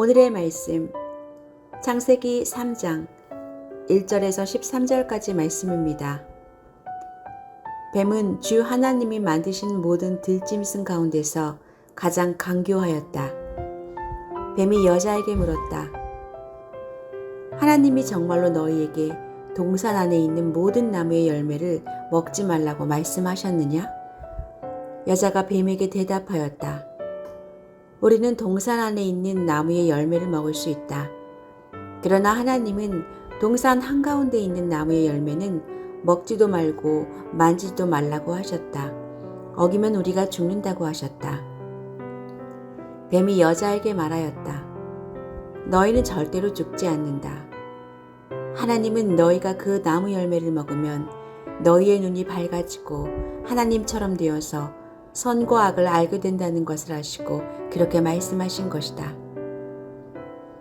오늘의 말씀 창세기 3장 1절에서 13절까지 말씀입니다. 뱀은 주 하나님이 만드신 모든 들짐승 가운데서 가장 강교하였다. 뱀이 여자에게 물었다. 하나님이 정말로 너희에게 동산 안에 있는 모든 나무의 열매를 먹지 말라고 말씀하셨느냐? 여자가 뱀에게 대답하였다. 우리는 동산 안에 있는 나무의 열매를 먹을 수 있다. 그러나 하나님은 동산 한가운데 있는 나무의 열매는 먹지도 말고 만지도 말라고 하셨다. 어기면 우리가 죽는다고 하셨다. 뱀이 여자에게 말하였다. 너희는 절대로 죽지 않는다. 하나님은 너희가 그 나무 열매를 먹으면 너희의 눈이 밝아지고 하나님처럼 되어서 선과 악을 알게 된다는 것을 아시고 그렇게 말씀하신 것이다.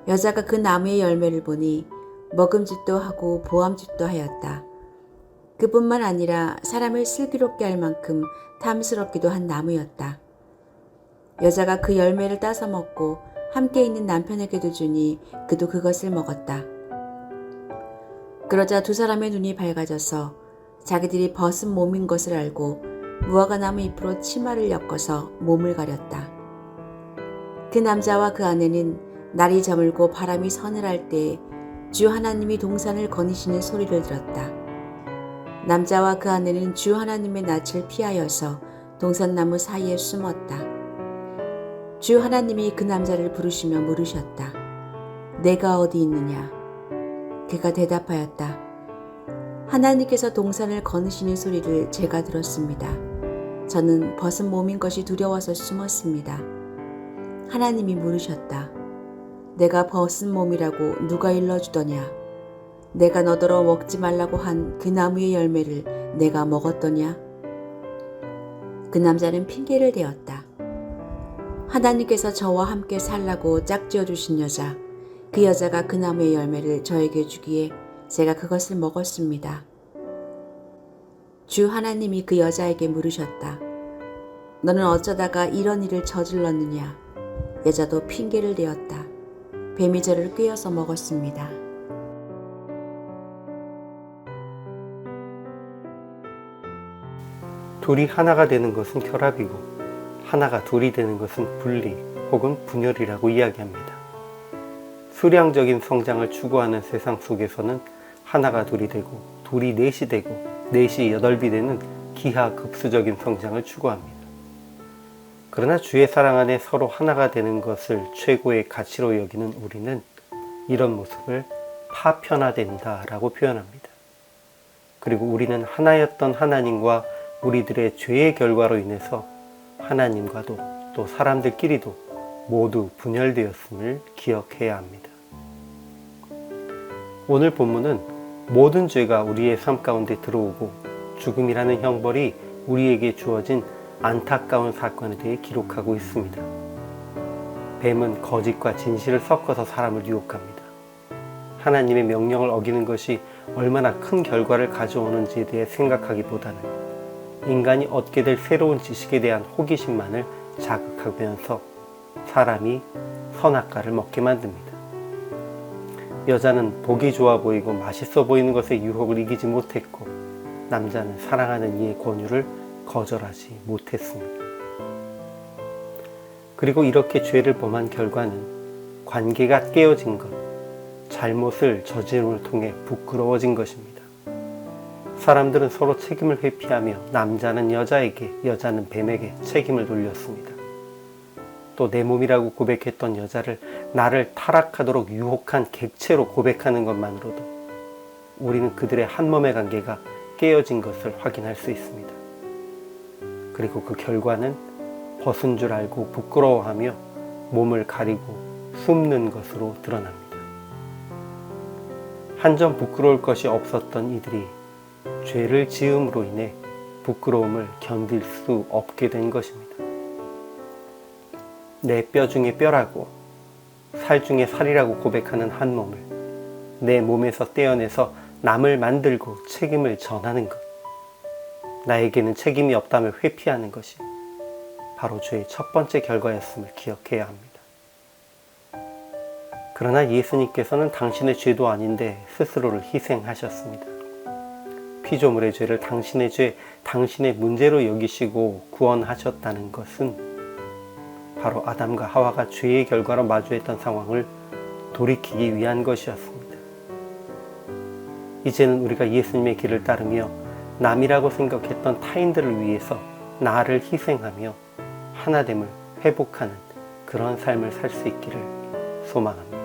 여자가 그 나무의 열매를 보니 먹음직도 하고 보암직도 하였다. 그뿐만 아니라 사람을 슬기롭게 할 만큼 탐스럽기도 한 나무였다. 여자가 그 열매를 따서 먹고 함께 있는 남편에게도 주니 그도 그것을 먹었다. 그러자 두 사람의 눈이 밝아져서 자기들이 벗은 몸인 것을 알고 무화과 나무 잎으로 치마를 엮어서 몸을 가렸다. 그 남자와 그 아내는 날이 저물고 바람이 서늘할 때 주 하나님이 동산을 거니시는 소리를 들었다. 남자와 그 아내는 주 하나님의 낯을 피하여서 동산나무 사이에 숨었다. 주 하나님이 그 남자를 부르시며 물으셨다. 내가 어디 있느냐? 그가 대답하였다. 하나님께서 동산을 거느시는 소리를 제가 들었습니다. 저는 벗은 몸인 것이 두려워서 숨었습니다. 하나님이 물으셨다. 내가 벗은 몸이라고 누가 일러주더냐? 내가 너더러 먹지 말라고 한 그 나무의 열매를 내가 먹었더냐? 그 남자는 핑계를 대었다. 하나님께서 저와 함께 살라고 짝지어 주신 여자, 그 여자가 그 나무의 열매를 저에게 주기에 제가 그것을 먹었습니다. 주 하나님이 그 여자에게 물으셨다. 너는 어쩌다가 이런 일을 저질렀느냐? 여자도 핑계를 대었다. 뱀이 저를 꿰어서 먹었습니다. 둘이 하나가 되는 것은 결합이고 하나가 둘이 되는 것은 분리 혹은 분열이라고 이야기합니다. 수량적인 성장을 추구하는 세상 속에서는 하나가 둘이 되고 둘이 넷이 되고 넷이 여덟이 되는 기하급수적인 성장을 추구합니다. 그러나 주의 사랑 안에 서로 하나가 되는 것을 최고의 가치로 여기는 우리는 이런 모습을 파편화된다라고 표현합니다. 그리고 우리는 하나였던 하나님과 우리들의 죄의 결과로 인해서 하나님과도 또 사람들끼리도 모두 분열되었음을 기억해야 합니다. 오늘 본문은 모든 죄가 우리의 삶 가운데 들어오고 죽음이라는 형벌이 우리에게 주어진 안타까운 사건에 대해 기록하고 있습니다. 뱀은 거짓과 진실을 섞어서 사람을 유혹합니다. 하나님의 명령을 어기는 것이 얼마나 큰 결과를 가져오는지에 대해 생각하기보다는 인간이 얻게 될 새로운 지식에 대한 호기심만을 자극하면서 사람이 선악과를 먹게 만듭니다. 여자는 보기 좋아 보이고 맛있어 보이는 것의 유혹을 이기지 못했고 남자는 사랑하는 이의 권유를 거절하지 못했습니다. 그리고 이렇게 죄를 범한 결과는 관계가 깨어진 것, 잘못을 저지름을 통해 부끄러워진 것입니다. 사람들은 서로 책임을 회피하며 남자는 여자에게, 여자는 뱀에게 책임을 돌렸습니다. 또 내 몸이라고 고백했던 여자를 나를 타락하도록 유혹한 객체로 고백하는 것만으로도 우리는 그들의 한 몸의 관계가 깨어진 것을 확인할 수 있습니다. 그리고 그 결과는 벗은 줄 알고 부끄러워하며 몸을 가리고 숨는 것으로 드러납니다. 한 점 부끄러울 것이 없었던 이들이 죄를 지음으로 인해 부끄러움을 견딜 수 없게 된 것입니다. 내 뼈 중에 뼈라고 살 중에 살이라고 고백하는 한 몸을 내 몸에서 떼어내서 남을 만들고 책임을 전하는 것. 나에게는 책임이 없다며 회피하는 것이 바로 죄의 첫 번째 결과였음을 기억해야 합니다. 그러나 예수님께서는 당신의 죄도 아닌데 스스로를 희생하셨습니다. 피조물의 죄를 당신의 죄, 당신의 문제로 여기시고 구원하셨다는 것은 바로 아담과 하와가 죄의 결과로 마주했던 상황을 돌이키기 위한 것이었습니다. 이제는 우리가 예수님의 길을 따르며 남이라고 생각했던 타인들을 위해서 나를 희생하며 하나됨을 회복하는 그런 삶을 살 수 있기를 소망합니다.